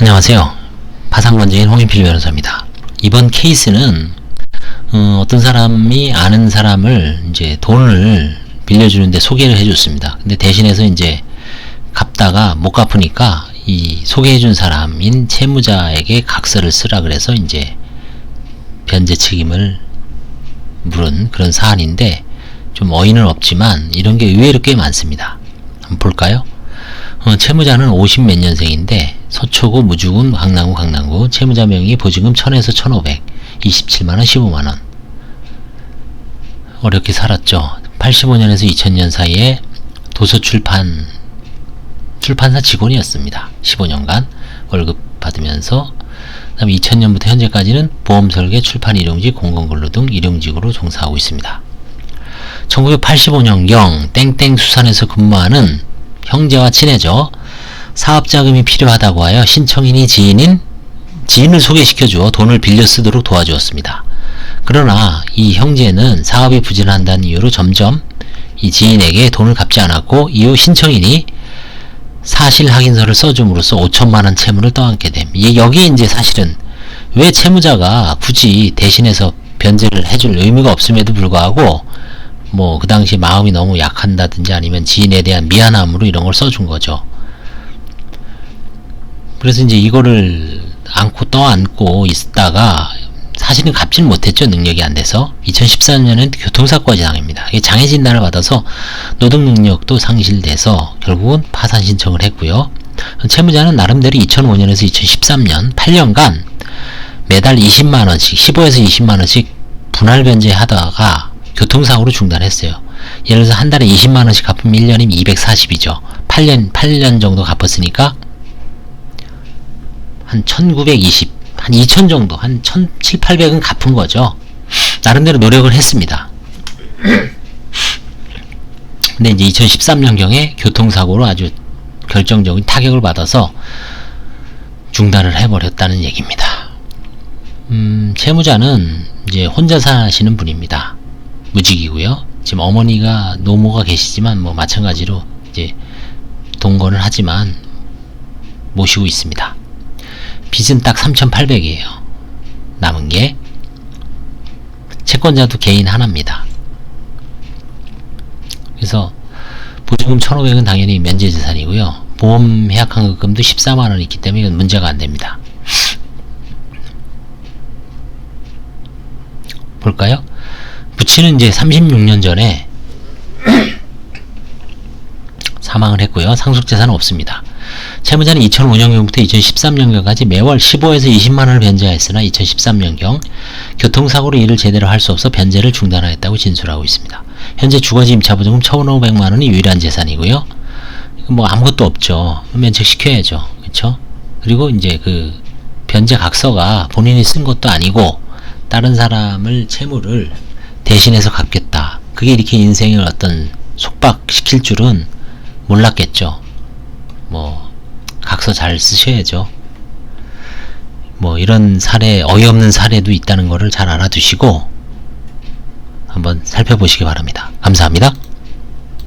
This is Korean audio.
안녕하세요. 파상관제인 홍인필 변호사입니다. 이번 케이스는 어, 떤 사람이 아는 사람을 이제 돈을 빌려주는데 소개를 해줬습니다. 근데 대신해서 이제 갚다가 못 갚으니까 이 소개해준 사람인 채무자에게 각서를 쓰라 그래서 이제 변제 책임을 물은 그런 사안인데 좀 어이는 없지만 이런 게 의외로 꽤 많습니다. 한번 볼까요? 어, 채무자는 50 몇 년생인데 서초구 무주군 강남구 강남구 채무자 명의 보증금 1000에서 1500 27만원 15만원. 어렵게 살았죠. 85년에서 2000년 사이에 도서출판 출판사 직원이었습니다. 15년간 월급 받으면서. 그 다음에 2000년부터 현재까지는 보험설계 출판 일용직 공공근로 등 일용직으로 종사하고 있습니다. 1985년경 땡땡 수산에서 근무하는 형제와 친해져 사업자금이 필요하다고 하여 신청인이 지인인 지인을 소개시켜주어 돈을 빌려 쓰도록 도와주었습니다. 그러나 이 형제는 사업이 부진한다는 이유로 점점 이 지인에게 돈을 갚지 않았고 이후 신청인이 사실 확인서를 써줌으로써 5천만 원 채무를 떠안게 됨. 이 여기 이제 사실은 왜 채무자가 굳이 대신해서 변제를 해줄 의무가 없음에도 불구하고 뭐 그 당시 마음이 너무 약한다든지 아니면 지인에 대한 미안함으로 이런 걸 써준 거죠. 그래서 이제 이거를 안고 떠안고 있다가 사실은 갚지는 못했죠. 능력이 안 돼서. 2014년에는 교통사고까지 당합니다. 이게 장애 진단을 받아서 노동 능력도 상실돼서 결국은 파산 신청을 했고요. 채무자는 나름대로 2005년에서 2013년 8년간 매달 20만원씩, 15에서 20만원씩 분할 변제하다가 교통사고로 중단했어요. 예를 들어서 한 달에 20만원씩 갚으면 1년이면 240이죠. 8년, 8년 정도 갚았으니까 한 1920, 한 2000 정도, 한 1700, 800은 갚은 거죠. 나름대로 노력을 했습니다. 근데 이제 2013년경에 교통사고로 아주 결정적인 타격을 받아서 중단을 해버렸다는 얘기입니다. 음, 채무자는 이제 혼자 사시는 분입니다. 무직이고요. 지금 어머니가 노모가 계시지만 뭐 마찬가지로 이제 동거는 하지만 모시고 있습니다. 빚은 딱 3,800이에요. 남은 게 채권자도 개인 하나입니다. 그래서 보증금 1,500은 당연히 면제재산이고요. 보험 해약환급금도 14만 원 있기 때문에 이건 문제가 안 됩니다. 볼까요? 부친은 이제 36년 전에 사망을 했고요. 상속재산은 없습니다. 채무자는 2005년경부터 2013년경까지 매월 15에서 20만원을 변제하였으나 2013년경 교통사고로 일을 제대로 할 수 없어 변제를 중단하였다고 진술하고 있습니다. 현재 주거지 임차보증금 1,500만원이 유일한 재산이고요. 뭐 아무것도 없죠. 면책시켜야죠. 그쵸? 그리고 이제 그 변제 각서가 본인이 쓴 것도 아니고 다른 사람을 채무를 대신해서 갚겠다. 그게 이렇게 인생을 어떤 속박시킬 줄은 몰랐겠죠. 뭐 각서 잘 쓰셔야죠. 뭐 이런 사례 어이없는 사례도 있다는 것을 잘 알아두시고 한번 살펴보시기 바랍니다. 감사합니다.